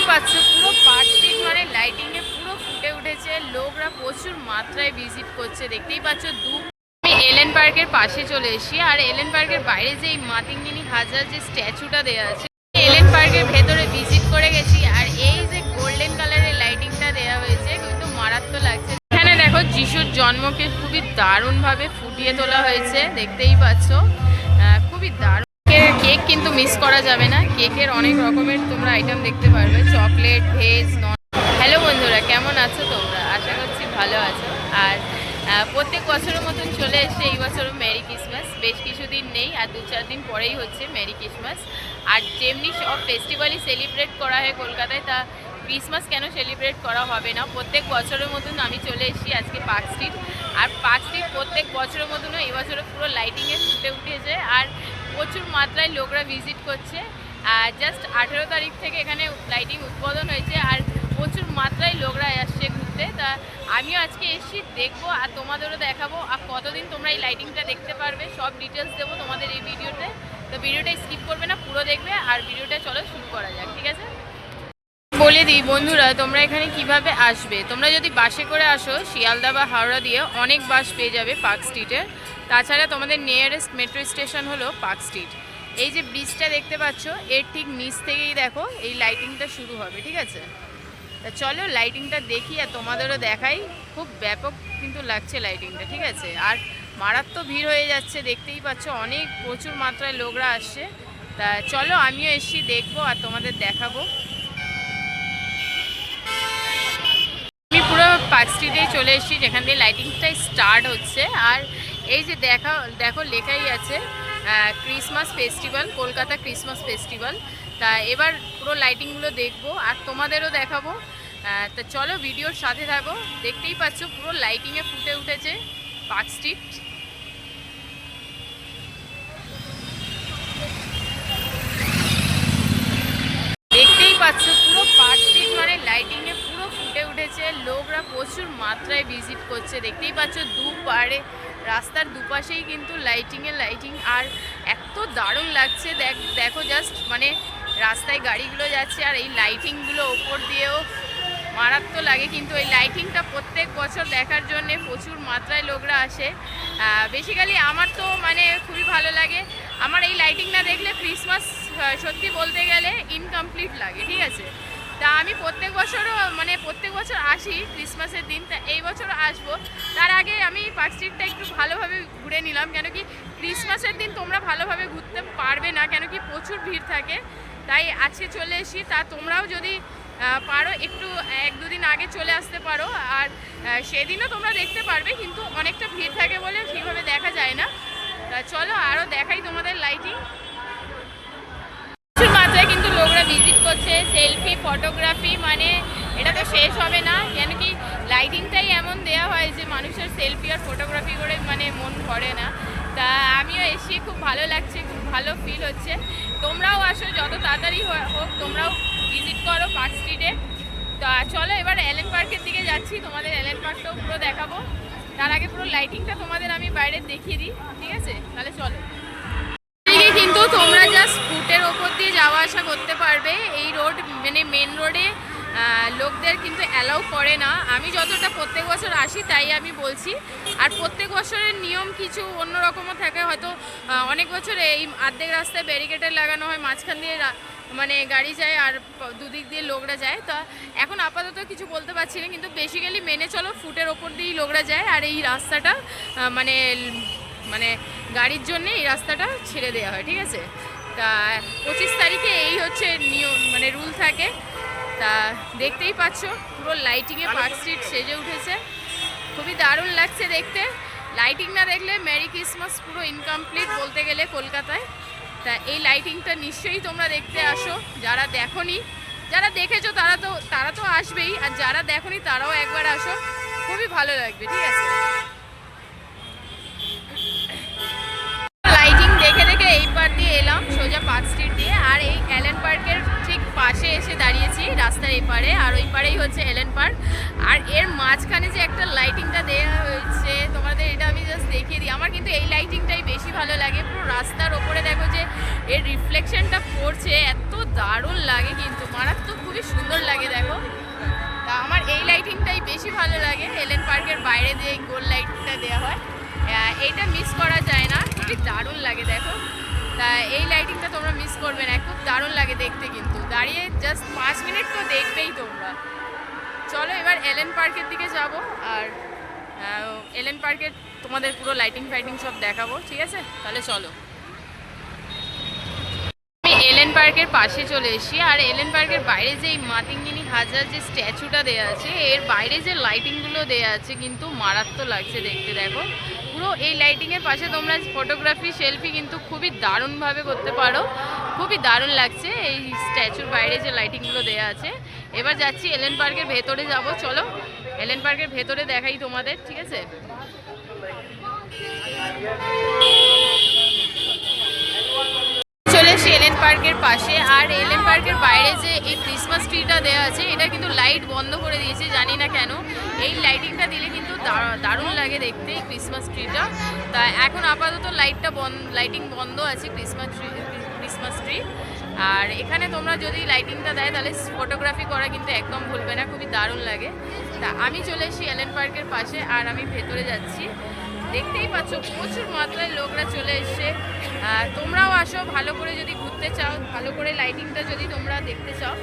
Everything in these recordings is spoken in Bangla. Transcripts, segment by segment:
দেখতেই পাচ্ছ, পুরো স্ট্রিট মানে লাইটিংয়ে পুরো ফুটে উঠেছে। লোকরা প্রচুর মাত্রায় ভিজিট করছে। দেখতেই পাচ্ছ, দু আমি এলেন পার্কের পাশে চলে এসেছি। আর এলেন পার্কের বাইরে যে এই মাতিঙ্গিনী হাজার যে স্ট্যাচুটা দেওয়া আছে এলেন পার্কের ভেতরে ভিজিট করে গেছি। আর এই যে গোল্ডেন কালারের লাইটিংটা দেওয়া হয়েছে, কিন্তু মারাত্মক লাগছে। এখানে দেখো, যিশুর জন্মকে খুবই দারুণভাবে ফুটিয়ে তোলা হয়েছে। দেখতেই পাচ্ছ। মিস করা যাবে না। কেকের অনেক রকমের তোমরা আইটেম দেখতে পারবে। চকলেট ভেজ নন হ্যালো বন্ধুরা, কেমন আছো তোমরা? আশা করছি ভালো আছো। আর প্রত্যেক বছরের মতন চলে এসে এই বছরও মেরি ক্রিসমাস বেশ কিছুদিন নেই, আর দু চার দিন পরেই হচ্ছে মেরি ক্রিসমাস আর যেমনি সব ফেস্টিভ্যালই সেলিব্রেট করা হয় কলকাতায়, তা ক্রিসমাস কেন সেলিব্রেট করা হবে না? প্রত্যেক বছরের মতন আমি চলে এসেছি আজকে পার্ক স্ট্রিট আর পার্ক স্ট্রিট প্রত্যেক বছরের মতনও এই বছরে পুরো লাইটিংয়ে ফুটে উঠেছে। আর প্রচুর মাত্রায় লোকরা ভিজিট করছে। আর জাস্ট আঠেরো তারিখ থেকে এখানে লাইটিং উদ্বোধন হয়েছে আর প্রচুর মাত্রায় লোকরা আসছে ঘুরতে। তা আমিও আজকে এসেছি, দেখব আর তোমাদেরও দেখাবো। আর কতদিন তোমরা এই লাইটিংটা দেখতে পারবে, সব ডিটেলস দেবো তোমাদের এই ভিডিওতে। তো ভিডিওটা স্কিপ করবে না, পুরো দেখবে। আর ভিডিওটা চলো শুরু করা যাক, ঠিক আছে? বলে দিই বন্ধুরা, তোমরা এখানে কীভাবে আসবে? তোমরা যদি বাসে করে আসো, শিয়ালদা বা হাওড়া দিয়ে অনেক বাস পেয়ে যাবে পার্ক স্ট্রিটের তাছাড়া তোমাদের নিয়ারেস্ট মেট্রো স্টেশন হলো পার্ক স্ট্রিট এই যে ব্রিজটা দেখতে পাচ্ছ, এর ঠিক নিচ থেকেই দেখো, এই লাইটিংটা শুরু হবে, ঠিক আছে? তা চলো লাইটিংটা দেখি আর তোমাদেরও দেখাই। খুব ব্যাপক কিন্তু লাগছে লাইটিংটা ঠিক আছে? আর মারাত্মক ভিড় হয়ে যাচ্ছে, দেখতেই পাচ্ছ, অনেক প্রচুর মাত্রায় লোকরা আসছে। তা চলো আমিও এসছি, দেখব আর তোমাদের দেখাবো। আমি পুরো পার্ক স্ট্রিটেই চলে এসেছি, যেখান দিয়ে লাইটিংটাই স্টার্ট হচ্ছে। আর এই যে দেখা, দেখো লেখাই আছে Christmas festival Kolkata Christmas festival তা এবার পুরো লাইটিংগুলো দেখব, আর তোমাদেরও দেখাবো। তা চলো ভিডিওর সাথে থাকো, দেখতেই পাচ্ছ পুরো লাইটিংয়ে ফুটে উঠেছে পার্ক স্ট্রিট। দেখতেই পাচ্ছ পুরো পার্ক স্ট্রিট মানে লাইটিংয়ে পুরো ফুটে উঠেছে, লোকরা প্রচুর মাত্রায় ভিজিট করছে। দেখতেই পাচ্ছ দুপারে রাস্তার দুপাশেই কিন্তু লাইটিংয়ে লাইটিং আর এত দারুণ লাগছে। দেখ, দেখো জাস্ট মানে রাস্তায় গাড়িগুলো যাচ্ছে আর এই লাইটিংগুলো ওপর দিয়েও মারাত্মক লাগে কিন্তু এই লাইটিংটা প্রত্যেক বছর দেখার জন্য প্রচুর মাত্রায় লোকরা আসে। বেসিক্যালি আমার তো মানে খুবই ভালো লাগে। আমার এই লাইটিং না দেখলে ক্রিসমাস সত্যি বলতে গেলে ইনকমপ্লিট লাগে, ঠিক আছে? তা আমি প্রত্যেক বছরও মানে প্রত্যেক বছর আসি ক্রিসমাসের দিন, তা এই বছরও আসব। তার আগে আমি পার্ক স্ট্রিটটা একটু ভালোভাবে ঘুরে নিলাম, কেন কি ক্রিসমাসের দিন তোমরা ভালোভাবে ঘুরতে পারবে না, কেন কি প্রচুর ভিড় থাকে। তাই আজকে চলে এসি তা তোমরাও যদি পারো একটু, এক দুদিন আগে চলে আসতে পারো। আর সেদিনও তোমরা দেখতে পারবে, কিন্তু অনেকটা ভিড় থাকে বলে ঠিকভাবে দেখা যায় না। তা চলো আরও দেখাই তোমাদের লাইটিং ভিজিট করছে সেলফি ফটোগ্রাফি মানে এটা তো শেষ হবে না। কেন কি লাইটিংটাই এমন দেওয়া হয় যে মানুষের সেলফি আর ফটোগ্রাফি করে মানে মন ভরে না। তা আমিও এসে খুব ভালো লাগছে, খুব ভালো ফিল হচ্ছে। তোমরাও আসো, যত তাড়াতাড়ি হোক, তোমরাও ভিজিট করো পার্ক স্ট্রিটে তা চলো এবার এলেন পার্কের দিকে যাচ্ছি, তোমাদের এলেন পার্কটাও পুরো দেখাবো। তার আগে পুরো লাইটিংটা তোমাদের আমি বাইরে দেখিয়ে দিই, ঠিক আছে? তাহলে চলো। জাস্ট ফুটের ওপর দিয়ে যাওয়া আসা করতে পারবে। এই রোড মানে মেন রোডে লোকদের কিন্তু অ্যালাউ করে না। আমি যতটা প্রত্যেক বছর আসি, তাই আমি বলছি। আর প্রত্যেক বছরের নিয়ম কিছু অন্যরকমও থাকে। হয়তো অনেক বছর এই আর্ধেক রাস্তায় ব্যারিকেডের লাগানো হয়, মাঝখান দিয়ে মানে গাড়ি যায় আর দুদিক দিয়ে লোকরা যায়। তা এখন আপাতত কিছু বলতে পারছি না, কিন্তু বেসিক্যালি মেনে চলো ফুটের ওপর দিয়েই লোকরা যায় আর এই রাস্তাটা মানে মানে গাড়ির জন্য এই রাস্তাটা ছেড়ে দেওয়া হয়, ঠিক আছে? তা পঁচিশ তারিখে এই হচ্ছে নিয়ম মানে রুল থাকে। তা দেখতেই পাচ্ছ পুরো লাইটিংয়ে পার্ক স্ট্রিট সেজে উঠেছে। খুবই দারুণ লাগছে দেখতে। লাইটিং না দেখলে মেরি ক্রিসমাস পুরো ইনকমপ্লিট বলতে গেলে কলকাতায়। তা এই লাইটিংটা নিশ্চয়ই তোমরা দেখতে আসো। যারা দেখোনি যারা দেখেছ তারা তো তারা তো আসবেই। আর যারা দেখোনি তারাও একবার আসো। খুবই ভালো লাগবে ঠিক আছে? সোজা পার্ক স্ট্রিট দিয়ে আর এই এলেন পার্কের ঠিক পাশে এসে দাঁড়িয়েছি, রাস্তার এই পারে আর ওই পারেই হচ্ছে এলেন পার্ক আর এর মাঝখানে যে একটা লাইটিংটা দেওয়া হয়েছে, তোমাদের এটা আমি জাস্ট দেখিয়ে দিই। আমার কিন্তু এই লাইটিংটাই বেশি ভালো লাগে। পুরো রাস্তার ওপরে দেখো যে এর রিফ্লেকশনটা পড়ছে, এত দারুণ লাগে কিন্তু। মারাত্মক খুবই সুন্দর লাগে দেখো। তা আমার এই লাইটিংটাই বেশি ভালো লাগে। এলেন পার্কের বাইরে দিয়ে গোল লাইটটা দেওয়া হয় এইটা মিস করা যায় না। খুবই দারুণ লাগে দেখো। তা এই লাইটিংটা তোমরা মিস করবে না, খুব দারুণ লাগে দেখতে কিন্তু। দাঁড়িয়ে জাস্ট পাঁচ মিনিট তো দেখবেই তোমরা। চলো এবার এলেন পার্কের দিকে যাব, আর এলেন পার্কের তোমাদের পুরো লাইটিং ফাইটিং সব দেখাবো, ঠিক আছে? তাহলে চলো। আমি এলেন পার্কের পাশে চলে এসেছি, আর এলেন পার্কের বাইরে যে এই মাতিঙ্গিনী হাজার যে স্ট্যাচুটা দেওয়া আছে, এর বাইরে যে লাইটিংগুলো দেওয়া আছে, কিন্তু মারাত্মক লাগছে দেখতে, দেখো। পুরো এই লাইটিংয়ের পাশে তোমরা ফটোগ্রাফি সেলফি কিন্তু খুবই দারুণভাবে করতে পারো। খুবই দারুণ লাগছে এই স্ট্যাচুর বাইরে যে লাইটিংগুলো দেওয়া আছে। এবার যাচ্ছি এলেন পার্কের ভেতরে যাব। চলো এলেন পার্কের ভেতরে দেখাই তোমাদের, ঠিক আছে চলে এসেছি এলেন পার্কের পাশে আর এলেন পার্কের বাইরে যে এই ক্রিসমাস ট্রিটা দেওয়া আছে, এটা কিন্তু লাইট বন্ধ করে দিয়েছে, জানি না কেন। এই লাইটিংটা দিলে কিন্তু দারুণ লাগে দেখতে এই ক্রিসমাস ট্রিটা। তা এখন আপাতত লাইটটা বন্ধ লাইটিং বন্ধ আছে ক্রিসমাস ট্রি ক্রিসমাস ট্রি। আর এখানে তোমরা যদি লাইটিংটা দেয়, তাহলে ফটোগ্রাফি করা কিন্তু একদম ভুলবে না, খুবই দারুণ লাগে। তা আমি চলে এসেছি এলেন পার্কের পাশে আর আমি ভেতরে যাচ্ছি। দেখতেই পাচ্ছ, প্রচুর মাত্রায় লোকরা চলে এসছে। তোমরাও আসো, ভালো করে যদি ঘুরতে চাও, ভালো করে লাইটিংটা যদি তোমরা দেখতে চাও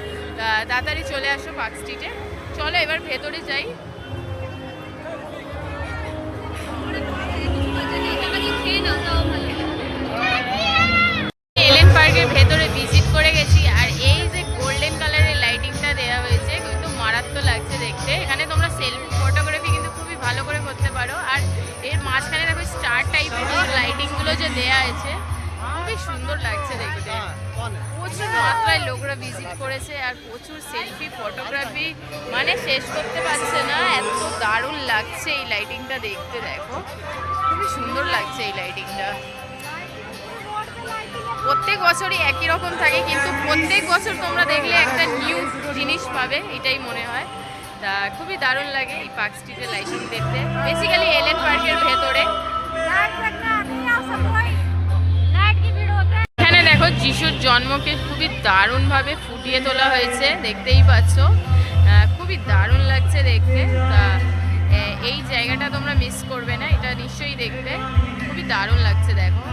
তাড়াতাড়ি চলে আসো পার্ক স্ট্রিটে চলো, এবার ভেতরে যাই। এলেন আছে খুবই সুন্দর লাগছে দেখতে। প্রচুর মাত্রায় লোকরা ভিজিট করেছে আর প্রচুর সেলফি ফটোগ্রাফি মানে শেষ করতে পারছে না। এত দারুণ লাগছে এই লাইটিংটা দেখতে দেখো। খুবই সুন্দর লাগছে এই লাইটিংটা প্রত্যেক বছরই একই রকম থাকে কিন্তু প্রত্যেক বছর তোমরা দেখলে একটা নিউ জিনিস পাবে এটাই মনে হয়। তা খুবই দারুণ লাগে এই পার্ক স্ট্রিটের লাইটিং দেখতে। বেসিক্যালি এলেন পার্কের ভেতরে। যিশুর জন্মকে খুবই দারুণভাবে ফুটিয়ে তোলা হয়েছে, দেখতেই পাচ্ছ। খুবই দারুণ লাগছে দেখতে। তা এই জায়গাটা তোমরা মিস করবে না, এটা নিশ্চয়ই দেখতে খুবই দারুণ লাগছে, দেখো।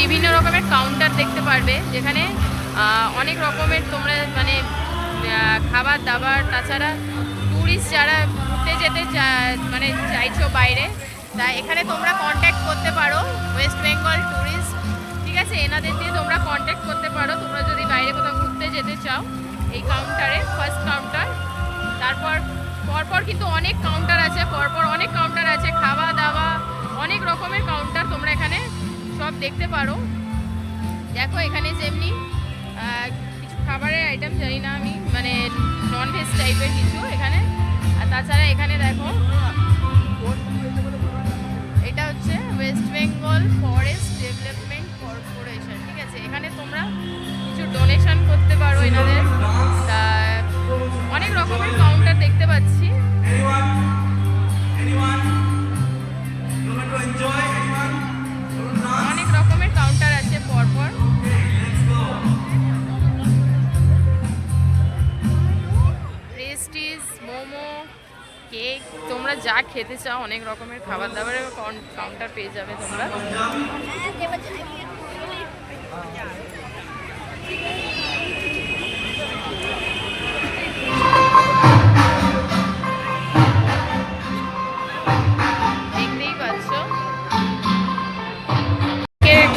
বিভিন্ন রকমের কাউন্টার দেখতে পারবে, যেখানে অনেক রকমের তোমরা মানে খাবার দাবার, তাছাড়া ট্যুরিস্ট যারা ঘুরতে যেতে মানে চাইছো বাইরে, তা এখানে তোমরা কন্ট্যাক্ট করতে পারো ওয়েস্ট বেঙ্গল ট্যুরিস্ট ঠিক আছে? এনাদের দিয়ে তোমরা কন্ট্যাক্ট করতে পারো, তোমরা যদি বাইরে কোথাও ঘুরতে যেতে চাও, এই কাউন্টারে ফার্স্ট কাউন্টার তারপর, পরপর কিন্তু অনেক কাউন্টার আছে, পরপর অনেক কাউন্টার আছে, খাওয়া দাওয়া, অনেক রকমের কাউন্টার তোমরা এখানে সব দেখতে পারো। দেখো এখানে যেমনি কিছু খাবারের আইটেম জানি না আমি মানে নন ভেজ টাইপের কিছু এখানে। আর তাছাড়া এখানে দেখো, এটা হচ্ছে ওয়েস্ট বেঙ্গল ফরেস্ট ডেভেলপমেন্ট তোমরা যা খেতে চাও, অনেক রকমের খাবার দাবারের কাউন্টার পেয়ে যাবে তোমরা।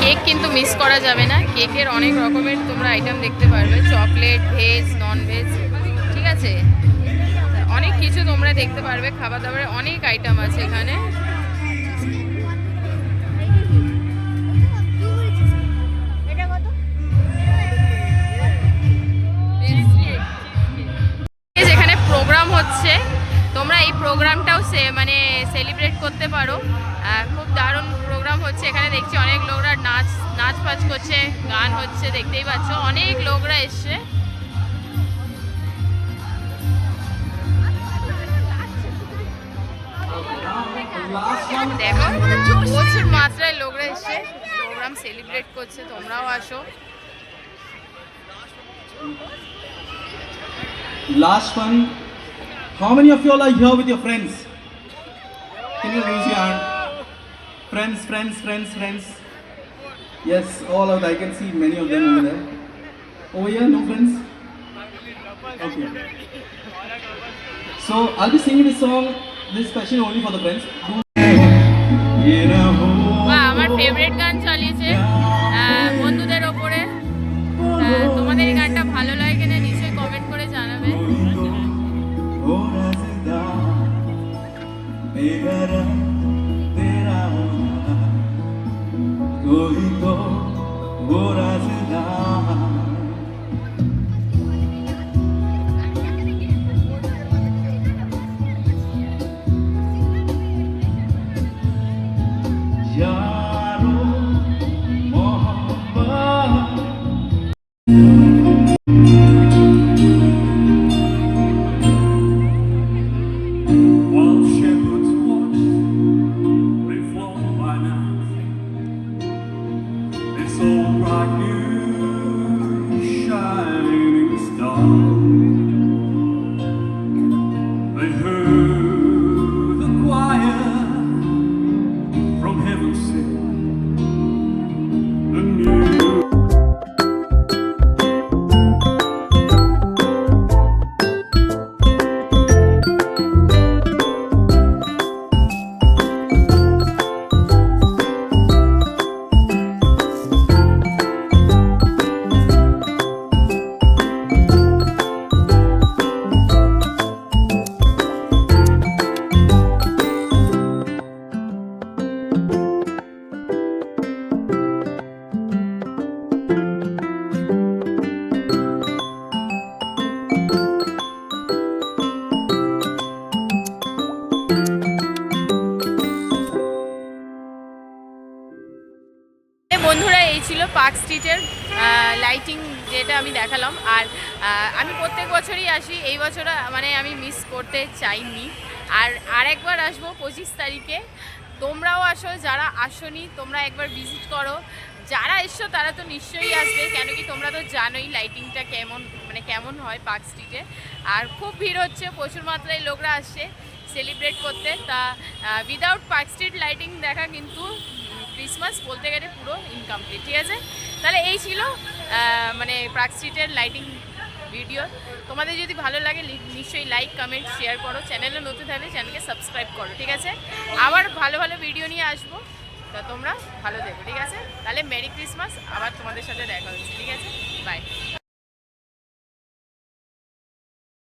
কেক কিন্তু মিস করা যাবে না। কেকের অনেক রকমের তোমরা আইটেম দেখতে পারবে। চকলেট ভেজ নন ভেজ ঠিক আছে? কিছু তোমরা দেখতে পারবে খাবার দাবারের অনেক আইটেম আছে এখানে। যেখানে প্রোগ্রাম হচ্ছে। তোমরা এই প্রোগ্রামটাও সে মানে সেলিব্রেট করতে পারো। খুব দারুণ প্রোগ্রাম হচ্ছে। এখানে দেখছি অনেক লোকরা নাচ নাচ ফাচ করছে গান হচ্ছে দেখতেই পাচ্ছ। অনেক লোকরা এসছে। দেখো প্রচুর মাত্রায় লোকরা এসছে প্রোগ্রাম সেলিব্রেট করছে তোমরাও আসো Last one. How many of you all are here with your friends? Can you raise your hand? Friends, friends, friends, friends. Yes, all out. I can see many of them over there. Over here, no friends? Okay. So I'll be singing this song. This question only for the friends. Wow, my favorite guy. Park স্ট্রিটের লাইটিং যেটা আমি দেখালাম। আর আমি প্রত্যেক বছরই আসি। এই বছর মানে আমি মিস করতে চাইনি। আর আরেকবার আসব পঁচিশ তারিখে। তোমরাও আসো, যারা আসোনি, তোমরা একবার ভিজিট করো। যারা এসছো, তারা তো নিশ্চয়ই আসবে। কেন কি, তোমরা তো জানোই লাইটিংটা কেমন মানে কেমন হয় পার্ক স্ট্রিটে। আর খুব ভিড় হচ্ছে, প্রচুর মাত্রায় লোকরা আসছে সেলিব্রেট করতে। তা উইদাউট পার্ক স্ট্রিট লাইটিং দেখা কিন্তু ক্রিসমাস বলতে গেলে পুরো ইনকমপ্লিট ঠিক আছে? তাহলে এই ছিল মানে প্রাক স্ট্রিটের লাইটিং ভিডিও তোমাদের যদি ভালো লাগে নিশ্চয়ই লাইক কমেন্ট শেয়ার করো। চ্যানেলে নতুন থাকলে চ্যানেলকে সাবস্ক্রাইব করো, ঠিক আছে? আবার ভালো ভালো ভিডিও নিয়ে আসব। তা তোমরা ভালো থেকো, ঠিক আছে? তাহলে মেরি ক্রিসমাস আবার তোমাদের সাথে দেখা হচ্ছে, ঠিক আছে? বাই